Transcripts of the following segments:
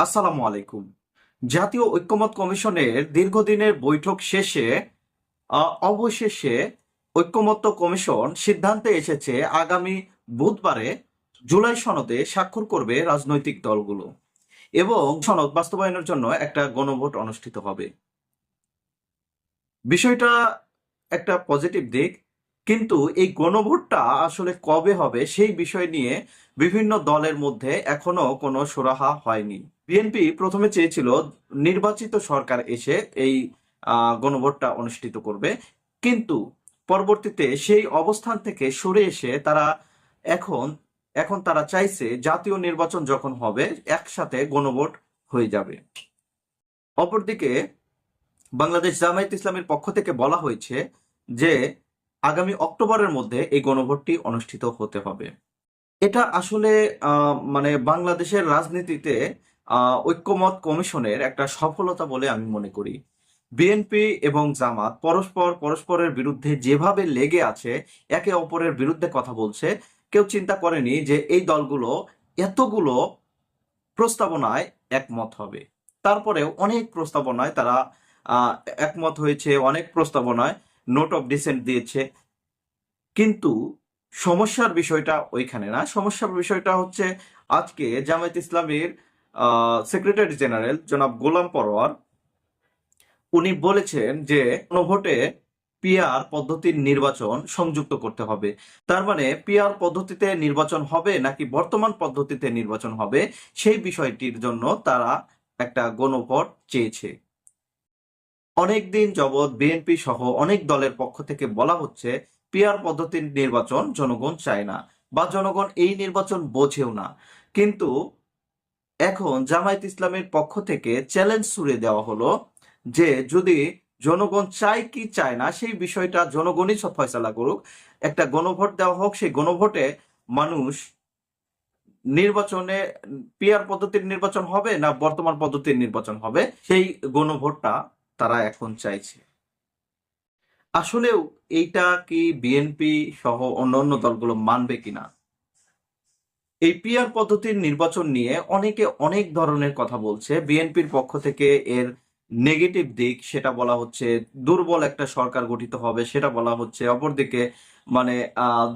আসসালামু আলাইকুম। জাতীয় ঐক্যমত কমিশনের দীর্ঘদিনের বৈঠক শেষে অবশেষে ঐক্যমত্য কমিশন সিদ্ধান্তে এসেছে আগামী বুধবারে জুলাই সনদে স্বাক্ষর করবে রাজনৈতিক দলগুলো এবং সনদ বাস্তবায়নের জন্য একটা গণভোট অনুষ্ঠিত হবে। বিষয়টা একটা পজিটিভ দিক, কিন্তু এই গণভোটটা আসলে কবে হবে সেই বিষয় নিয়ে বিভিন্ন দলের মধ্যে এখনও কোনো সুরাহা হয়নি। বিএনপি প্রথমে চেয়েছিল নির্বাচিত সরকার এসে এই গণভোটটা অনুষ্ঠিত করবে। কিন্তু পরবর্তীতে সেই অবস্থান থেকে সরে এসে তারা এখন এখন তারা চাইছে জাতীয় নির্বাচন যখন হবে, একসাথে গণভোট হয়ে যাবে। অপরদিকে বাংলাদেশ জামায়াত ইসলামের পক্ষ থেকে বলা হয়েছে যে, আগামী অক্টোবরের মধ্যে এই গণভোটটি অনুষ্ঠিত হতে হবে। এটা আসলে মানে বাংলাদেশের রাজনীতিতে ঐক্যমত কমিশনের একটা সফলতা বলে আমি মনে করি। বিএনপি এবং জামাত পরস্পর পরস্পরের বিরুদ্ধে যেভাবে লেগে আছে, একে অপরের বিরুদ্ধে কথা বলছে, কেউ চিন্তা করেনি যে এই দলগুলো এতগুলো প্রস্তাবনায় একমত হবে। তারপরেও অনেক প্রস্তাবনায় তারা একমত হয়েছে, অনেক প্রস্তাবনায় নোট অফ ডিসেন্ট দিয়েছে। কিন্তু সমস্যার বিষয়টা ওইখানে না। সমস্যার বিষয়টা হচ্ছে আজকে জামায়াত ইসলামীর সেক্রেটারি জেনারেল জনাব গোলাম পরোয়ার, উনি বলেছেন যে ভোটে পিআর পদ্ধতির নির্বাচন সংযুক্ত করতে হবে। তার মানে পিআর পদ্ধতিতে নির্বাচন হবে নাকি বর্তমান পদ্ধতিতে নির্বাচন হবে সেই বিষয়টির জন্য তারা একটা গণভোট চেয়েছে। অনেকদিন যাবৎ বিএনপি সহ অনেক দলের পক্ষ থেকে বলা হচ্ছে পিআর পদ্ধতির নির্বাচন জনগণ চায় না বা জনগণ এই নির্বাচন বোঝেও না। কিন্তু এখন জামায়াত ইসলামের পক্ষ থেকে চ্যালেঞ্জ ছুড়ে দেওয়া হলো যে যদি জনগণ চায় কি চায় না, সেই বিষয়টা জনগণই সব ফয়সালা করুক। একটা গণভোট দেওয়া হোক, সেই গণভোটে মানুষ নির্বাচনে পিআর পদ্ধতির নির্বাচন হবে না বর্তমান পদ্ধতির নির্বাচন হবে? সেই গণভোটটা তারা এখন চাইছে। আসলেও এইটা কি বিএনপি সহ অন্যান্য দলগুলো মানবে কিনা? এই পিআর পদ্ধতির নির্বাচন নিয়ে অনেকে অনেক ধরনের কথা বলছে। বিএনপির পক্ষ থেকে এর নেগেটিভ দিক, সেটা বলা হচ্ছে দুর্বল একটা সরকার গঠিত হবে, সেটা বলা হচ্ছে অপরদিকে মানে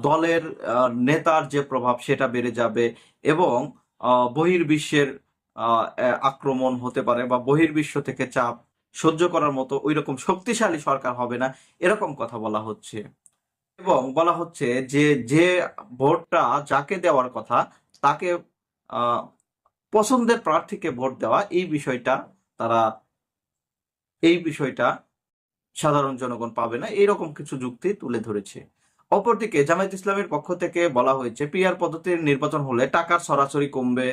দলের নেতার যে প্রভাব, সেটা বেড়ে যাবে এবং বহির্বিশ্বের আক্রমণ হতে পারে বা বহির্বিশ্ব থেকে চাপ সহ্য করার মতো ওই রকম শক্তিশালী সরকার হবে না, এরকম কথা বলা হচ্ছে। এবং বলা হচ্ছে যে যে ভোটটা যাকে দেওয়ার কথা, তাকে পছন্দের প্রার্থীকে ভোট দেওয়া, এই বিষয়টা তারা, এই বিষয়টা সাধারণ জনগণ পাবে না। এইরকম কিছু যুক্তি তুলে ধরেছে। অপরদিকে জামায়াত ইসলামের পক্ষ থেকে বলা হয়েছে, পিআর পদ্ধতির নির্বাচন হলে টাকার সরাসরি কমবে।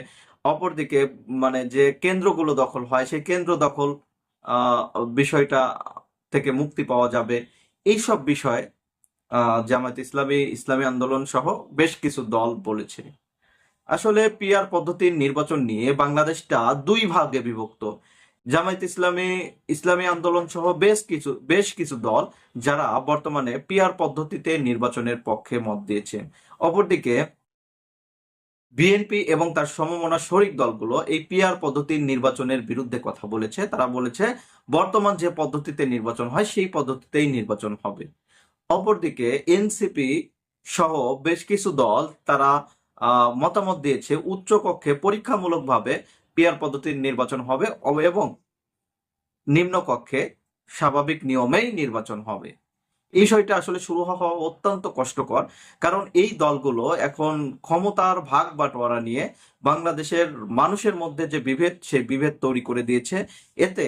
অপরদিকে মানে যে কেন্দ্রগুলো দখল হয়, সেই কেন্দ্র দখল বিষয়টা থেকে মুক্তি পাওয়া যাবে। এইসব বিষয় আহ, জামায়াত ইসলামী ইসলামী আন্দোলন সহ বেশ কিছু দল বলেছে। আসলে পিআর পদ্ধতির নির্বাচন নিয়ে বাংলাদেশটা দুই ভাগে বিভক্ত। জামায়াত ইসলামী ইসলামী আন্দোলন সহ বেশ কিছু বেশ কিছু দল যারা বর্তমানে পিআর পদ্ধতিতে নির্বাচনের পক্ষে মত দিয়েছেন। অপরদিকে বিএনপি এবং তার সমমনা শরিক দলগুলো এই পিআর পদ্ধতির নির্বাচনের বিরুদ্ধে কথা বলেছে। তারা বলেছে বর্তমান যে পদ্ধতিতে নির্বাচন হয় সেই পদ্ধতিতেই নির্বাচন হবে। অপরদিকে এনসিপি সহ বেশ কিছু দল তারা মতামত দিয়েছে উচ্চ কক্ষে পরীক্ষামূলকভাবে পিয়ার পদ্ধতির নির্বাচন হবে এবং নিম্ন কক্ষে স্বাভাবিক নিয়মেই নির্বাচন হবে। এই বিষয়টা আসলে শুরু হওয়া অত্যন্ত কষ্টকর, কারণ এই দলগুলো এখন ক্ষমতার ভাগ বাটোয়ারা নিয়ে বাংলাদেশের মানুষের মধ্যে যে বিভেদ, সেই বিভেদ তৈরি করে দিয়েছে। এতে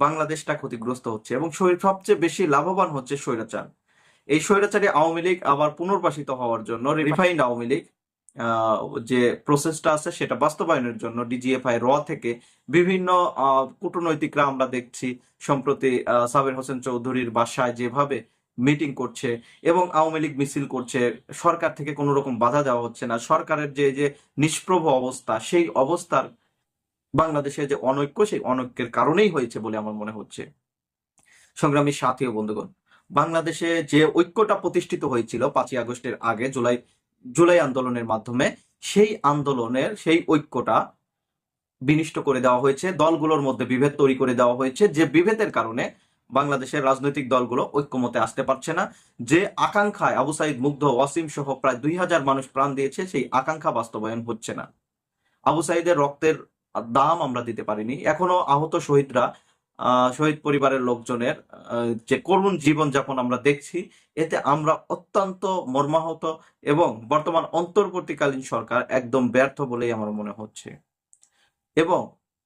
বাংলাদেশটা ক্ষতিগ্রস্ত হচ্ছে এবং সবচেয়ে বেশি লাভবান হচ্ছে স্বৈরাচার। এই স্বৈরাচারী আওয়ামী লীগ আবার পুনর্বাসিত হওয়ার জন্য রিফাইন্ড আওয়ামী লীগ যে প্রসেসটা আছে সেটা বাস্তবায়নের জন্য ডিজিএফআই র থেকে বিভিন্ন কূটনৈতিকরা আমরা দেখছি সম্প্রতি সাবের হোসেন চৌধুরীর বাসায় যেভাবে মিটিং করছে এবং আওয়ামী লীগ মিছিল করছে, সরকার থেকে কোনো রকম বাধা দেওয়া হচ্ছে না। সরকারের যে যে নিষ্প্রভ অবস্থা, সেই অবস্থার বাংলাদেশে যে অনৈক্য, সেই অনৈক্যের কারণেই হয়েছে বলে আমার মনে হচ্ছে। সংগ্রামী সাথী ও বন্ধুগণ বাংলাদেশে যে ঐক্যটা প্রতিষ্ঠিত হয়েছিল পাঁচই আগস্টের আগে জুলাই জুলাই আন্দোলনের মাধ্যমে, সেই আন্দোলনের, সেই ঐক্যটা বিনিষ্ট করে দেওয়া হয়েছে, দলগুলোর মধ্যে বিভেদ তৈরি করে দেওয়া হয়েছে, যে বিভেদের কারণে বাংলাদেশের রাজনৈতিক দলগুলো ঐক্যমতে আসতে পারছে না, যে আকাঙ্ক্ষায় আবু সাইদ মুগ্ধ ওয়াসিম সহ প্রায় দুই হাজার মানুষ প্রাণ দিয়েছে, সেই আকাঙ্ক্ষা বাস্তবায়ন হচ্ছে না। আবু সাইদের রক্তের দাম আমরা দিতে পারিনি। এখনও আহত শহীদরা শহীদ পরিবারের লোকজনের যে করুণ জীবনযাপন আমরা দেখছি, এতে আমরা অত্যন্ত মর্মাহত এবং বর্তমান অন্তর্বর্তীকালীন সরকার একদম ব্যর্থ বলেই আমার মনে হচ্ছে। এবং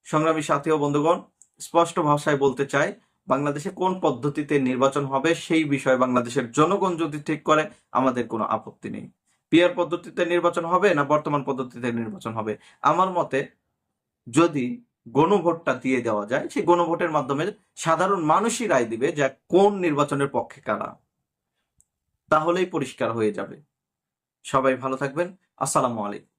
সংগ্রামী সাথী ও বন্ধুগণ, স্পষ্ট ভাষায় বলতে চাই, বাংলাদেশে কোন পদ্ধতিতে নির্বাচন হবে সেই বিষয়ে বাংলাদেশের জনগণ যদি ঠিক করে, আমাদের কোনো আপত্তি নেই। পিয়ার পদ্ধতিতে নির্বাচন হবে না বর্তমান পদ্ধতিতে নির্বাচন হবে? আমার মতে, যদি গণভোটটা দিয়ে দেওয়া যায়। সেই গণভোটের মাধ্যমে সাধারণ মানুষই রায় দিবে যে কোন নির্বাচনের পক্ষে কারা। তাহলেই পরিষ্কার হয়ে যাবে। সবাই ভালো থাকবেন। আসসালামু আলাইকুম।